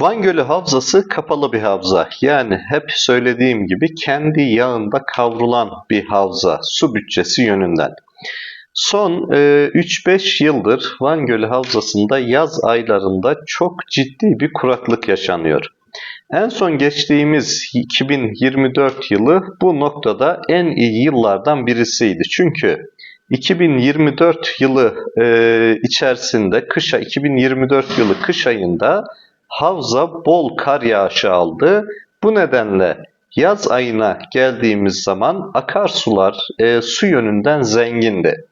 Van Gölü Havzası kapalı bir havza. Yani hep söylediğim gibi kendi yağında kavrulan bir havza su bütçesi yönünden. Son e, 3-5 yıldır Van Gölü Havzası'nda yaz aylarında çok ciddi bir kuraklık yaşanıyor. En son geçtiğimiz 2024 yılı bu noktada en iyi yıllardan birisiydi. Çünkü 2024 yılı e, içerisinde kış ay- 2024 yılı kış ayında havza bol kar yağışı aldı. Bu nedenle yaz ayına geldiğimiz zaman akarsular e, su yönünden zengindi.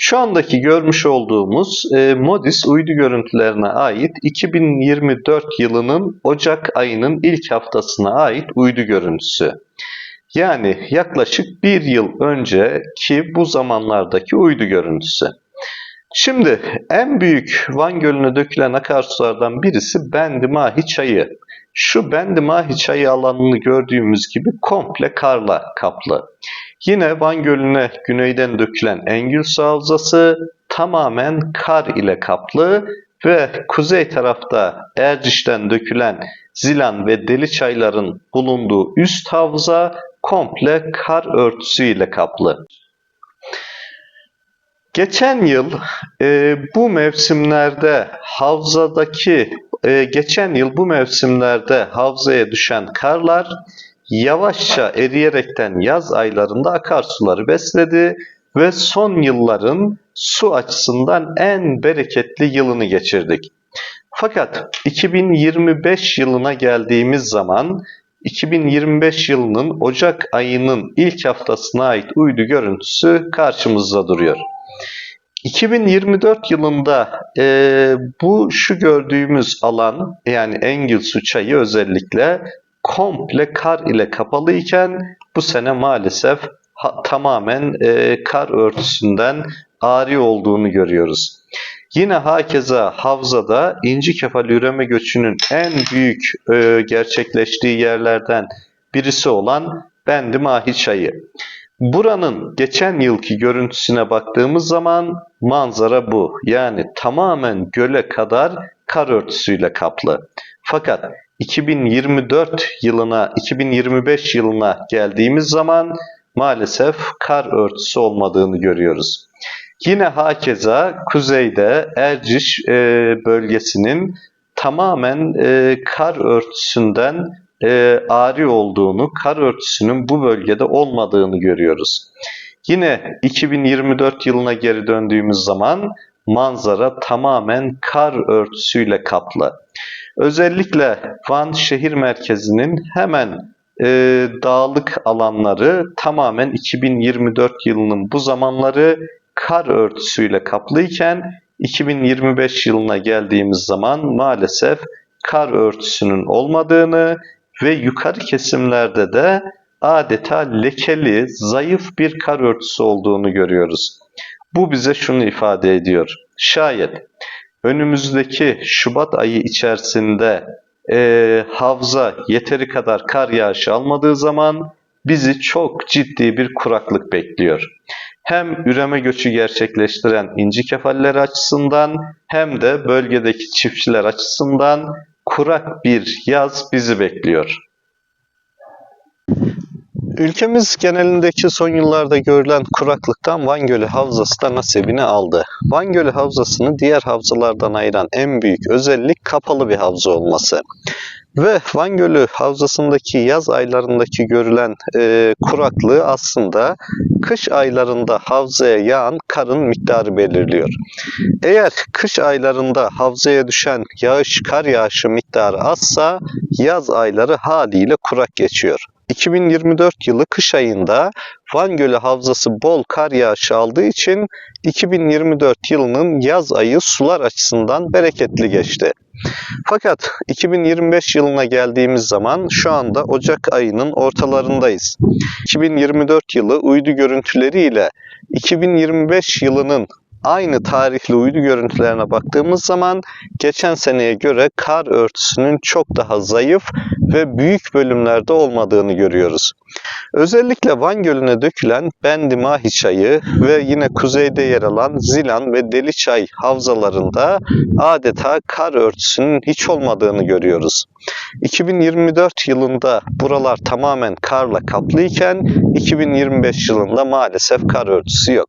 Şu andaki görmüş olduğumuz e, Modis uydu görüntülerine ait 2024 yılının Ocak ayının ilk haftasına ait uydu görüntüsü. Yani yaklaşık bir yıl önceki bu zamanlardaki uydu görüntüsü. Şimdi en büyük Van Gölü'ne dökülen akarsulardan birisi Bendimahi Çayı. Şu Bendimahi Çayı alanını gördüğümüz gibi komple karla kaplı. Yine Van Gölü'ne güneyden dökülen Engülsu Havzası tamamen kar ile kaplı ve kuzey tarafta Erciş'ten dökülen Zilan ve Deli Çayların bulunduğu üst havza komple kar örtüsüyle kaplı. Geçen yıl e, bu mevsimlerde havzadaki e, geçen yıl bu mevsimlerde havzaya düşen karlar yavaşça eriyerekten yaz aylarında akarsuları besledi ve son yılların su açısından en bereketli yılını geçirdik. Fakat 2025 yılına geldiğimiz zaman 2025 yılının Ocak ayının ilk haftasına ait uydu görüntüsü karşımızda duruyor. 2024 yılında e, bu şu gördüğümüz alan yani Engilsu çayı özellikle komple kar ile kapalı iken bu sene maalesef ha- tamamen e, kar örtüsünden ari olduğunu görüyoruz. Yine hakeza havzada inci kefali üreme göçünün en büyük e, gerçekleştiği yerlerden birisi olan Bendimahi çayı. Buranın geçen yılki görüntüsüne baktığımız zaman manzara bu. Yani tamamen göle kadar kar örtüsüyle kaplı. Fakat 2024 yılına, 2025 yılına geldiğimiz zaman maalesef kar örtüsü olmadığını görüyoruz. Yine hakeza kuzeyde Erciş e, bölgesinin tamamen e, kar örtüsünden e, ari olduğunu, kar örtüsünün bu bölgede olmadığını görüyoruz. Yine 2024 yılına geri döndüğümüz zaman manzara tamamen kar örtüsüyle kaplı. Özellikle Van şehir merkezinin hemen e, dağlık alanları tamamen 2024 yılının bu zamanları kar örtüsüyle kaplıyken 2025 yılına geldiğimiz zaman maalesef kar örtüsünün olmadığını ve yukarı kesimlerde de adeta lekeli, zayıf bir kar örtüsü olduğunu görüyoruz. Bu bize şunu ifade ediyor. Şayet önümüzdeki Şubat ayı içerisinde e, havza yeteri kadar kar yağışı almadığı zaman bizi çok ciddi bir kuraklık bekliyor. Hem üreme göçü gerçekleştiren inci kefalleri açısından hem de bölgedeki çiftçiler açısından kurak bir yaz bizi bekliyor. Ülkemiz genelindeki son yıllarda görülen kuraklıktan Van Gölü Havzası da nasibini aldı. Van Gölü Havzası'nı diğer havzalardan ayıran en büyük özellik kapalı bir havza olması. Ve Van Gölü Havzası'ndaki yaz aylarındaki görülen e, kuraklığı aslında kış aylarında havzaya yağan karın miktarı belirliyor. Eğer kış aylarında havzaya düşen yağış, kar yağışı miktarı azsa yaz ayları haliyle kurak geçiyor. 2024 yılı kış ayında Van Gölü Havzası bol kar yağışı aldığı için 2024 yılının yaz ayı sular açısından bereketli geçti. Fakat 2025 yılına geldiğimiz zaman şu anda Ocak ayının ortalarındayız. 2024 yılı uydu görüntüleriyle 2025 yılının aynı tarihli uydu görüntülerine baktığımız zaman geçen seneye göre kar örtüsünün çok daha zayıf ve büyük bölümlerde olmadığını görüyoruz. Özellikle Van Gölü'ne dökülen Bendimahi çayı ve yine kuzeyde yer alan Zilan ve Deliçay havzalarında adeta kar örtüsünün hiç olmadığını görüyoruz. 2024 yılında buralar tamamen karla kaplıyken 2025 yılında maalesef kar örtüsü yok.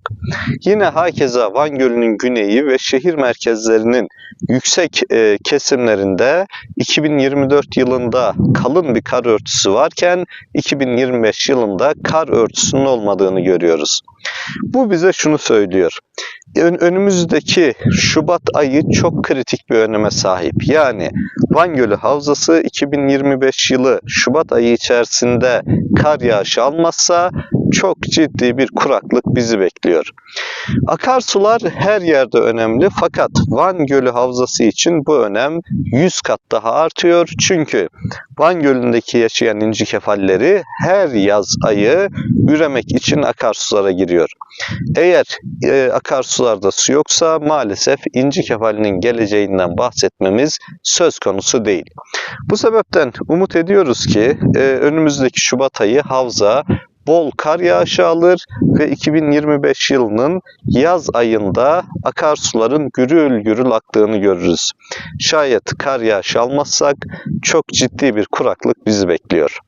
Yine hakeza Van Gölü'nün güneyi ve şehir merkezlerinin yüksek e, kesimlerinde 2024 yılında kalın bir kar örtüsü varken 2025 yılında kar örtüsünün olmadığını görüyoruz. Bu bize şunu söylüyor. Ön- önümüzdeki Şubat ayı çok kritik bir öneme sahip. Yani Van Gölü Havzası 2025 yılı Şubat ayı içerisinde kar yağışı almazsa çok ciddi bir kuraklık bizi bekliyor. Akarsular her yerde önemli fakat Van Gölü Havzası için bu önem 100 kat daha artıyor. Çünkü Van Gölü'ndeki yaşayan inci kefalleri her yaz ayı üremek için akarsulara giriyor. Eğer e, akarsularda su yoksa maalesef inci kefalinin geleceğinden bahsetmemiz söz konusu değil. Bu sebepten umut ediyoruz ki e, önümüzdeki Şubat ayı havza bol kar yağışı alır ve 2025 yılının yaz ayında akarsuların gürül gürül aktığını görürüz. Şayet kar yağışı almazsak çok ciddi bir kuraklık bizi bekliyor.